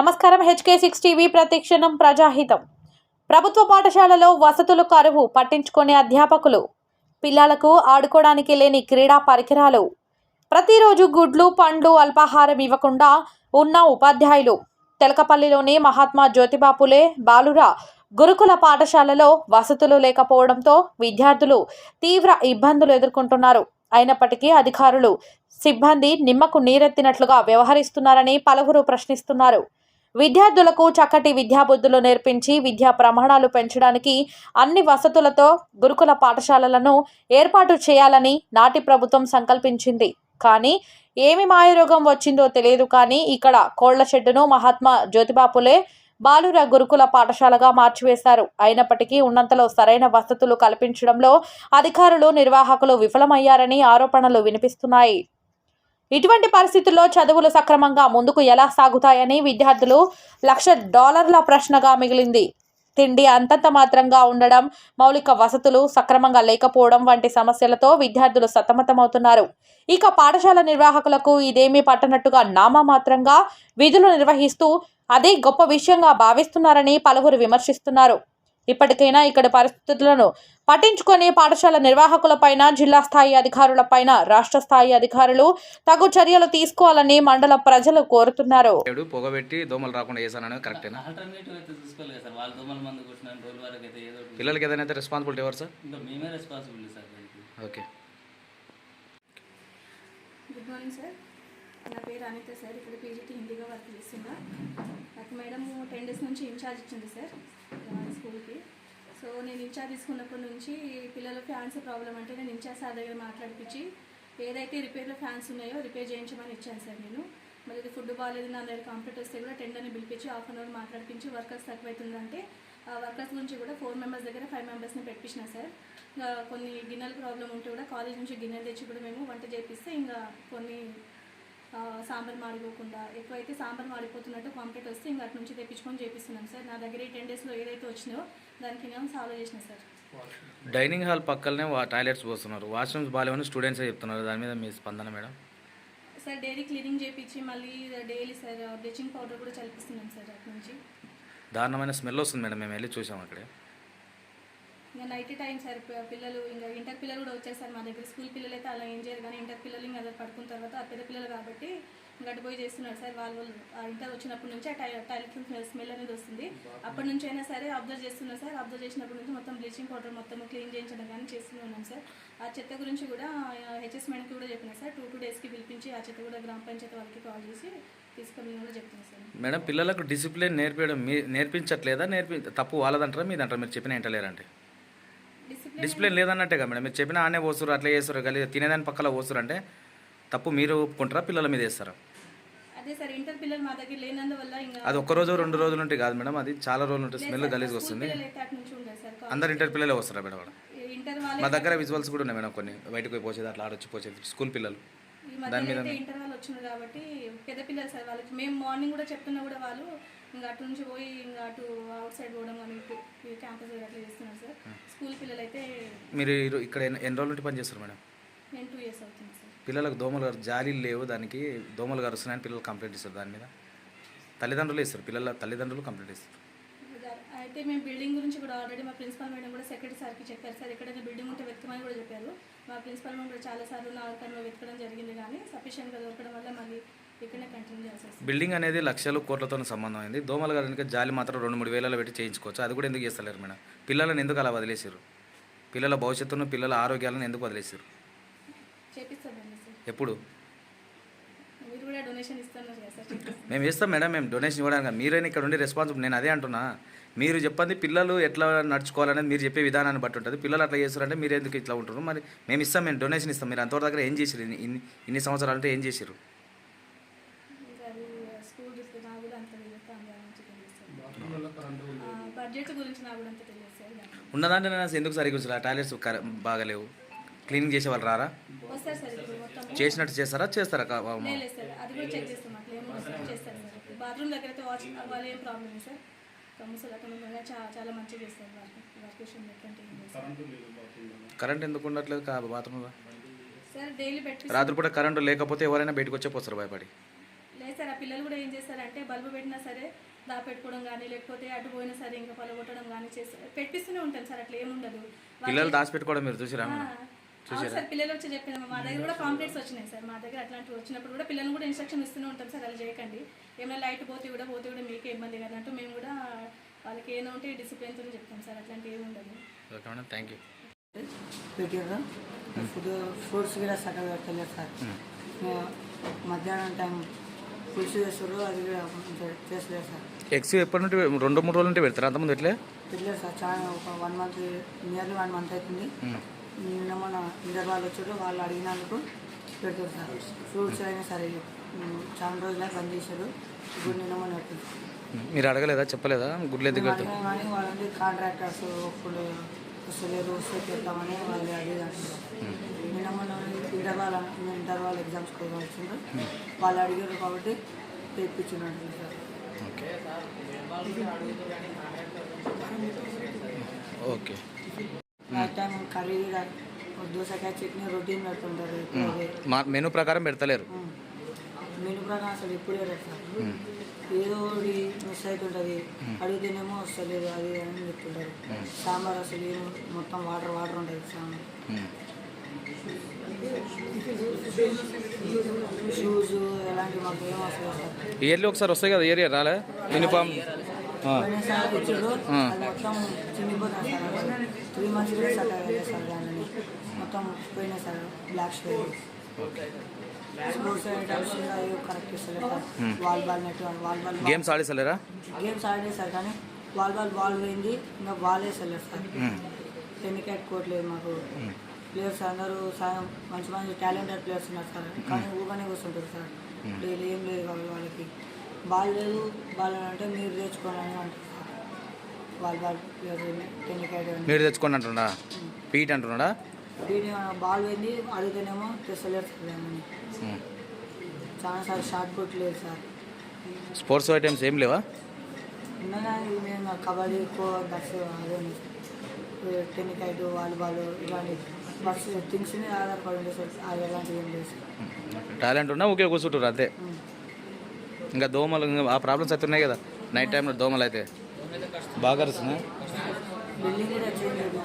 నమస్కారం HK six TV ప్రతిక్షణం ప్రజాహితం. ప్రభుత్వ పాఠశాలలో వసతులు కరువు పట్టించుకునే అధ్యాపకులు పిల్లలకు ఆడుకోవడానికి లేని క్రీడా పరికరాలు. ప్రతిరోజు గుడ్లు పండ్లు అల్పాహారం ఇవ్వకుండా ఉన్న ఉపాధ్యాయులు తెలకపల్లిలోని మహాత్మా జ్యోతిబాపులే బాలురా బాలుర గురుకుల పాఠశాలలో వసతులు లేకపోవడంతో విద్యార్థులు తీవ్ర ఇబ్బందులు ఎదుర్కొంటున్నారు. అయినప్పటికీ అధికారులు సిబ్బంది నిమ్మకు నీరెత్తినట్లుగా వ్యవహరిస్తున్నారని పలువురు ప్రశ్నిస్తున్నారు. విద్యార్థులకు చక్కటి విద్యాబుద్ధులు నేర్పించి విద్యా ప్రమాణాలు పెంచడానికి అన్ని వసతులతో గురుకుల పాఠశాలలను ఏర్పాటు చేయాలని నాటి ప్రభుత్వం సంకల్పించింది. కానీ ఏమి మాయరోగం వచ్చిందో తెలియదు కానీ ఇక్కడ కోళ్ళ షెడ్డును మహాత్మా జ్యోతిబాపులే బాలుర గురుకుల పాఠశాలగా మార్చివేశారు. అయినప్పటికీ ఉన్నంతలో సరైన వసతులు కల్పించడంలో అధికారులు నిర్వాహకులు విఫలమయ్యారని ఆరోపణలు వినిపిస్తున్నాయి. ఇటువంటి పరిస్థితుల్లో చదువులు సక్రమంగా ముందుకు ఎలా సాగుతాయని విద్యార్థులు లక్ష డాలర్ల ప్రశ్నగా మిగిలింది. తిండి అంతంత మాత్రంగా ఉండడం మౌలిక వసతులు సక్రమంగా లేకపోవడం వంటి సమస్యలతో విద్యార్థులు సతమతమవుతున్నారు. ఇక పాఠశాల నిర్వాహకులకు ఇదేమీ పట్టనట్టుగా నామమాత్రంగా విధులు నిర్వహిస్తూ అదే గొప్ప విషయంగా భావిస్తున్నారని పలువురు విమర్శిస్తున్నారు. ఇప్పటికైనా ఇక్కడ పరిస్థితులను పట్టించుకొని పాఠశాల నిర్వాహకులపైన జిల్లా స్థాయి అధికారులపైన రాష్ట్ర స్థాయి అధికారులు తగు చర్యలు తీసుకోవాలని మండల ప్రజలు కోరుతున్నారు. పొగబెట్టి దోమలు రాకుండా చేశాననేది కరెక్టేనా? పిల్లలకి ఏదైనా రెస్పాన్సిబిలిటీ ఎవరు సార్? మేమే responsibility sir okay. Good morning sir నా పేరు అనిత సార్. ఇక్కడ పీజీటీ హిందీగా వర్క్ చేస్తున్నా. నాకు మేడం టెన్ డేస్ నుంచి ఇన్ఛార్జ్ ఇచ్చింది సార్. స్కూల్కి. సో నేను ఇన్ఛార్జ్ తీసుకున్నప్పటి నుంచి పిల్లల ఫ్యాన్స్ ప్రాబ్లం అంటే నేను ఇన్ఛార్జ్ సార్ దగ్గర మాట్లాడిపించి ఏదైతే రిపేర్లో ఫ్యాన్స్ ఉన్నాయో రిపేర్ చేయించమని ఇచ్చాను సార్ నేను. మళ్ళీ ఫుడ్ బాగాలేదు నా దగ్గర కంప్లీట్ వస్తే కూడా టెండర్ని పిలిపించి హాఫ్ అన్ అవర్ మాట్లాడిపించి వర్కర్స్ తక్కువైతుందంటే ఆ వర్కర్స్ గురించి కూడా ఫోర్ మెంబర్స్ దగ్గర ఫైవ్ మెంబర్స్ని పెట్టించిన సార్. ఇంకా కొన్ని గిన్నెల ప్రాబ్లం ఉంటే కూడా కాలేజ్ నుంచి గిన్నెలు తెచ్చి కూడా మేము వంట చేపిస్తే ఇంకా కొన్ని సాంబార్ మాడిపోకుండా ఎక్కువైతే సాంబార్ మాడిపోతున్నట్టు కంప్లీట్ వస్తే ఇంకా అటు నుంచి తెప్పించుకొని చేపిస్తున్నాం సార్. నా దగ్గర ఈ టెన్ డేస్లో ఏదైతే వచ్చినాయో దానికి నేను సాల్వ్ చేసిన సార్. డైనింగ్ హాల్ పక్కనే వా టాయిలెట్స్ పోస్తున్నారు. వాష్రూమ్స్ బాగాలేవని స్టూడెంట్సే చెప్తున్నారు. దాని మీద మీ స్పందన మేడం? సార్ డైలీ క్లీనింగ్ చేపించి మళ్ళీ డైలీ సార్ బ్లీచింగ్ పౌడర్ కూడా చల్పిస్తున్నాం సార్ అటు నుంచి. దారుణమైన స్మెల్ వస్తుంది మేడం. మేము వెళ్ళి చూసాం అక్కడే. ఇంకా నైట్ టైం సార్ పిల్లలు ఇంకా ఇంటర్ పిల్లలు కూడా వచ్చేసారు మా దగ్గర. స్కూల్ పిల్లలు అయితే అలా ఏం చేయరు కానీ ఇంటర్ పిల్లలు ఇంకా అలా పడుకున్న తర్వాత ఆ పెద్ద పిల్లలు కాబట్టి ఇంకా చేస్తున్నారు సార్. వాళ్ళు ఆ ఇంటర్ వచ్చినప్పటి నుంచి ఆ టై టాయిలెట్ స్మెల్ అనేది వస్తుంది. అప్పటి నుంచి అయినా సరే అబ్జర్వ్ చేస్తున్నారు సార్. అబ్జర్వ్ చేసినప్పటి నుంచి మొత్తం బ్లీచింగ్ పౌడర్ మొత్తం క్లీన్ చేయించడం కానీ చేస్తూనే ఉన్నాం సార్. ఆ చెత్త గురించి కూడా హెచ్ఎస్ మేడంకి కూడా చెప్పిన సార్. టూ టూ డేస్కి పిలిపించి ఆ చెత్త కూడా గ్రామ పంచాయతీ వాళ్ళకి కాల్ చేసి తీసుకొని కూడా సార్. మేడం పిల్లలకు డిసిప్లిన్ నేర్పించడం మీ నేర్పించట్లేదా? నేర్పి తప్పు వాళ్ళదంటారా? మీదంటారా? మీరు చెప్పిన ఏంటలేరండి డిసిప్లిన్ డిసిప్లిన్ లేదన్నట్టే కదా మేడం. మీరు చెప్పిన ఆనే పోస్తురు అట్లా చేస్తారు కలిసి తినేదాని పక్కల పోస్తురు అంటే తప్పు మీరు ఒప్పుకుంటారా పిల్లల మీద వేస్తారా అదే సార్ ఇంటర్ పిల్లలు మా దగ్గర లేనందువల్ల ఇంకా అది ఒక్క రోజు రెండు రోజులు ఉంటే కాదు మేడం. అది చాలా రోజులు ఉంటుంది స్మెల్ గలీజ్గా స్కూల్ వస్తుంది. అందరు ఇంటర్ పిల్లలే వస్తారా మేడం మా దగ్గర విజువల్స్ కూడా ఉన్నాయి మేడం కొన్ని. బయటకు పోయి పోసేది అట్లా ఆడొచ్చి పోసేది. స్కూల్ పిల్లలు. మధ్య అయితే ఇంటర్ వాళ్ళు వచ్చినారు కాబట్టి పెద్ద పిల్లలు సార్ వాళ్ళకి. మేము మార్నింగ్ కూడా చెప్తున్నా కూడా వాళ్ళు ఇంకా అటు నుంచి పోయి ఇంకా అటు అవుట్ సైడ్ పోవడం కానీ క్యాంపస్ అట్లా చేస్తున్నారు సార్. స్కూల్ పిల్లలు అయితే మీరు ఇక్కడ ఎన్ని రోజుల పని చేస్తారు మేడం? నేను టూ ఇయర్స్ అవుతుంది సార్. పిల్లలకు దోమలు గారు జాలీలు లేవు దానికి దోమలు గారుస్తున్నాయని పిల్లలు కంప్లైంట్ ఇస్తారు దాని మీద? తల్లిదండ్రులు ఇస్తారు పిల్లల తల్లిదండ్రులు కంప్లైంట్ ఇస్తారు. అయితే మేము బిల్డింగ్ గురించి కూడా ఆల్రెడీ మా ప్రిన్సిపల్ మేడం కూడా సెక్రటరీ సార్కి చెప్పారు సార్. ఎక్కడైనా బిల్డింగ్ ఉంటే వెతకమని కూడా చెప్పారు. మా ప్రిన్సిపల్ మేడం కూడా చాలా సార్లు నా వెతకడం జరిగింది కానీ సఫిషియెంట్గా దొరకడం వల్ల మళ్ళీ బిల్డింగ్ అనేది లక్షలు కోట్లతో సంబంధం అయింది. దోమలు గారికి జాలి మాత్రం రెండు మూడు వేలలో పెట్టి చేయించుకోవచ్చు. అది కూడా ఎందుకు చేస్తలేరు మేడం? పిల్లలను ఎందుకు అలా వదిలేసారు పిల్లల భవిష్యత్తును పిల్లల ఆరోగ్యాలను ఎందుకు వదిలేసారు ఎప్పుడు? మేము ఇస్తాం మేడం మేము డొనేషన్ ఇవ్వడానికి. మీరైనా ఇక్కడ ఉండి రెస్పాన్సిబుల్ నేను అదే అంటున్నా. మీరు చెప్పండి పిల్లలు ఎట్లా నడుచుకోవాలనేది మీరు చెప్పే విధానాన్ని బట్టి ఉంటుంది. పిల్లలు అట్లా చేస్తారంటే మీరు ఎందుకు ఇట్లా ఉంటారు మరి మేము ఇస్తాం మేము డొనేషన్ ఇస్తాం. మీరు అంతవరకు దగ్గర ఏం చేసారు ఇన్ని ఇన్ని- ఇన్ని సంవత్సరాలు అంటే ఏం చేసారు ఇంకా అది స్కూల్ చూస్తే నాకు కూడా అంత తెలియదు దాని గురించి తెలియదు సార్ బడ్జెట్ గురించి నాకు కూడా అంత తెలియదు సార్ ఉన్నదాంటే నేను ఎందుకు సరిగ్గా ఉంచలే టాయిలెట్స్ బాగాలేవు. క్లీనింగ్ చేసే వాళ్ళు రారా? చేసినట్టు చేస్తారా? చేస్తారా బాత్రూమ్ దగ్గర అయితే వాచ్ వాళ్ళు ఏం ప్రాబ్లం లేదు సార్. చాలా మంచిగా చేస్తారు. కరెంట్ ఎందుకు ఉండట్లేదు డైలీ పెట్టి రాత్రిపూట కరెంటు లేకపోతే ఎవరైనా బయటకు వచ్చే పోస్తారు భయపడి. లేదు సార్ ఆ పిల్లలు కూడా ఏం చేస్తారంటే బల్బు పెట్టినా సరే దాపెట్టుకోవడం కానీ లేకపోతే అటు పోయినా సరే ఇంకా పలగొట్టడం కానీ చేస్తారు పెట్టిస్తూనే ఉంటాను సార్. అట్లా ఏముండదు. పిల్లలు దాచిపెట్టుకోవడం మీరు చూసిరా అవును సార్ పిల్లలు వచ్చి చెప్పిన మా దగ్గర కూడా కాంప్లైంట్స్ వచ్చినాయి సార్. మా దగ్గర అట్లాంటివి వచ్చినప్పుడు కూడా పిల్లలు కూడా ఇన్స్ట్రక్షన్ ఇస్తూనే ఉంటాం సార్. అలా చేయకండి. ఏమైనా లైట్ పోతే కూడా పోతే కూడా మీకే ఇబ్బంది కదా అంటూ మేము కూడా వాళ్ళకి ఏదో ఉంటే డిసిప్లిన్తో చెప్తాం సార్. అట్లాంటివి ఏమి ఉండదు. Okay madam. థ్యాంక్ యూ పెట్టారు ఫుడ్ ఫ్రూట్స్ కూడా సగం పెట్టలేదు సార్. మేము మధ్యాహ్నం టైం చేస్తారు అది చేసలేదు సార్ ఎగ్స్ ఎప్పటి నుండి రెండు మూడు రోజుల నుండి పెడతారు? అంతకుముందు ఎట్లే? పెట్టలేదు సార్. చాలా ఒక one month nearly one month అవుతుంది నిన్న మన ఇంటర్ వాళ్ళు వచ్చారు వాళ్ళు అడిగినందుకు పెడతారు సార్. ఫ్రూట్స్ అయినా సరే చాలా రోజులే బంద్ చేశారు. ఇప్పుడు నిన్న మన పెట్టారు మీరు అడగలేదా? చెప్పలేదా? గుడ్లు ఎందుకు పెడతారు? కాంట్రాక్టర్స్ వస్తలేరు వస్తే పెడతామని వాళ్ళు అడిగి అంటున్నారు నిన్న మొన్న ఇంటర్ వాళ్ళ ఇంటర్ వాళ్ళ ఎగ్జామ్స్ వచ్చిండ్రు వాళ్ళు అడిగారు కాబట్టి తెప్పించినట్టు sir. Okay. Night time curry దోసకాయ చట్నీ రొటీన్ పెడుతుంటారు మెనూ ప్రకారం పెడతలేరు. మెనూ ప్రకారం అసలు ఎప్పుడే సార్? ఏదో ఒకటి మిస్ అవుతుంటుంది అడిగితేనేమో వస్తలేదు అది అని చెప్తుంటారు. సాంబార్ అసలు మొత్తం వాటర్ వాటర్ ఉంటుంది సాంబార్. ఇయర్లీ ఒకసారి వస్తాయి కదా ఇయర్ రాలే? యూనిఫామ్ మొత్తం పోయినా sir black store sports items అవి correct ఇస్తలేదు sir wall ball net wall ball games ఆడేసలేరా games ఆడలేదు సార్ కానీ వాల్ బాల్ బాల్ పోయింది ఇంకా బాల్ వేసలేదు సార్ టెన్నికేట్ కోట్లేదు మాకు ప్లేయర్స్ అందరూ సాయం మంచి మంచి టాలెంటెడ్ ప్లేయర్స్ ఉన్నారు సార్. కానీ ఊగానే కూర్చుంటారు సార్. డైలీ ఏం లేదు కాబట్టి వాళ్ళకి. బాల్ లేదు బాల్ అంటే మీరు తెచ్చుకోవాలని అంటారు వాల్ బాల్ ప్లేయర్ మీరు తెచ్చుకోండి అంటున్నాడా? పీట్ అంటున్నాడా? దీని బాల్ పోయింది అడిగితేనేమో తెస్తలేరు సార్ చాలా సార్ షార్ట్ పుట్ లేదు సార్. స్పోర్ట్స్ ఐటమ్స్ ఏం లేవా? మేము కబడ్డీ ఖో అదే టెన్నికైట్ వాలీబాల్ ఇలాంటి బస్ థింగ్స్ మీద ఆధారపడి ఉండే సార్ అది ఎలాంటివి ఏం లేదు. సార్ టాలెంట్ ఉన్నా ఓకే కూర్చుంటారు అంతే. ఇంకా దోమలు ఇంకా ఆ ప్రాబ్లమ్స్ అయితే ఉన్నాయి కదా నైట్ టైంలో దోమలు అయితే. బాగా వస్తున్నాయి బిల్డింగ్ కూడా చేంజ్ అయిపోయింది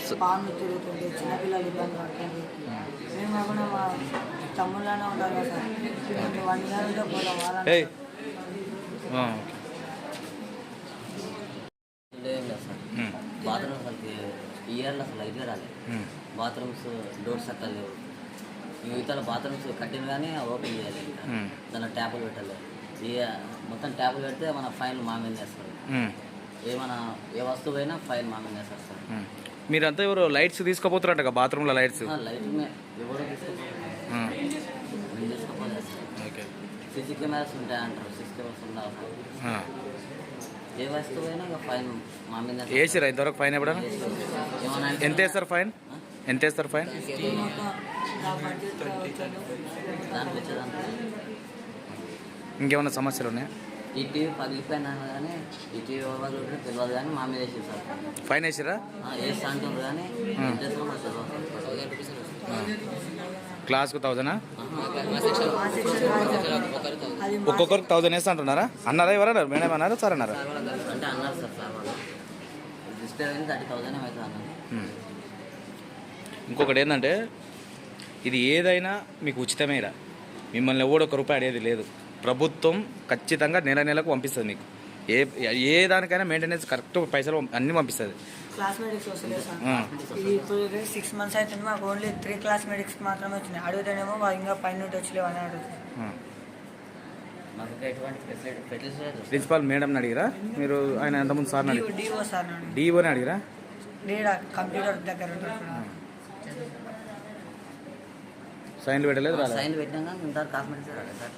సార్ పాము తిరుగుతుంది చిన్నపిల్లలు ఇబ్బంది పడుతుంది మేము కాకుండా మా తమ్ముళ్ళనే ఉంటారు కదా సార్. వన్ ఇయర్ ఉంటే పోదాం వాళ్ళని ఏయ్. ఆ, ఏం లేదు సార్ ఉమ్, బాత్రూమ్ అసలు ఇయర్లో అసలు అయితే రాలేదు బాత్రూమ్స్ డోర్స్ అక్కడ లేవు. ఇతర బాత్రూమ్స్ కట్టిన కానీ ఓపెన్ చేయాలి ఇంకా. ఉమ్, దానిలో ట్యాపులు పెట్టలేదు ఇక మొత్తం ట్యాపులు పెడితే మన ఫైన్ మా మీద వేస్తారు ఉమ్, ఏమైనా ఏ వస్తువు అయినా ఫైన్ మా మీద వేస్తారు సార్ ఉమ్. మీరంతా ఎవరు లైట్స్ తీసుకుపోతారంట కదా బాత్రూంలో లైట్స్ లైట్ ఎవరు తీసుకోపోలేదు. మేము ఓకే సీసీ కెమెరాస్ ఉంటాయి అంటారు సీసీ కెమెరాస్ ఆ. ఏ వస్తువు అయినా ఇక ఫైన్ మా మీద వేస్తారు. వేసిరా ఇంతవరకు ఫైన్ అంటే- ఎంత వేస్తారు ఫైన్? ఎంత వేస్తారు ఫైన్? ఇంకేమైనా సమస్యలు ఉన్నాయా? ఈ టీవీ పగిలిపోయినా కానీ ఈ టీవీ ఎవరు కూడా తెలియదు కానీ మా మీద వేసి సార్. ఫైన్ వేసిరా? కానీ క్లాస్కు థౌజండా ఒక్కొక్కరికి థౌజండ్ వేస్తా అంటున్నారా అన్నారా ఎవరన్నారు? మేడం అన్నారా సార్ అన్నారా. ఇంకొకటి ఏంటంటే ఇది ఏదైనా మీకు ఉచితమేరా మిమ్మల్ని ఎవడు ఒక రూపాయి అడిగేది లేదు. ప్రభుత్వం ఖచ్చితంగా నెల నెలకు పంపిస్తుంది మీకు. ఏ ఏ దానికైనా మెయింటెనెన్స్ కరెక్ట్ పైసలు అన్నీ పంపిస్తుంది. క్లాస్మేటిక్స్ వస్తలేదు సార్. ఇది ఇప్పుడు సిక్స్ మంత్స్ అవుతుంది మాకు ఓన్లీ త్రీ క్లాస్మేటిక్స్ మాత్రమే వచ్చినాయి. అడిగితేనేమో వాళ్ళు ఇంకా పైన నుండి వచ్చలేవు అని అడుగుతారు. సార్. ప్రిన్సిపాల్ మేడంని అడిగిరా? మీరు ఆయన సార్ని అడిగి డిఓ సార్ డీఓని అడిగిరా. లేడా కంప్యూటర్ దగ్గర ఉంటారు సైన్లు పెట్టలేదు రాలేదు? సైన్ పెట్టినాక ఇంత కాస్మెటిక్స్ రాలేదు సార్.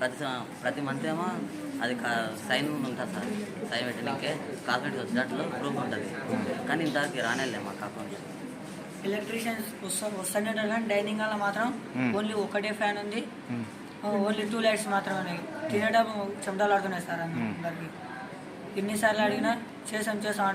ప్రతి ప్రతి మంత్ ఏమో అది కా- సైన్ ఉంటుంది సార్. సైన్ పెట్టడానికి కాస్మెటిక్స్ వచ్చినట్లు ప్రూఫ్ ఉంటుంది. కానీ ఇంతవరకు రానేలే మాకు అకౌంట్ ఎలక్ట్రీషియన్స్ కానీ డైనింగ్ హాల్ మాత్రం. ఓన్లీ ఒకటే ఫ్యాన్ ఉంది. ఓన్లీ టూ లైట్స్ మాత్రమే ఉన్నాయి. తినేటప్పుడు చెమటలు ఆడుతున్నాయి సార్ అందరికి. ఎన్నిసార్లు అడిగినా చేసాం చేసాం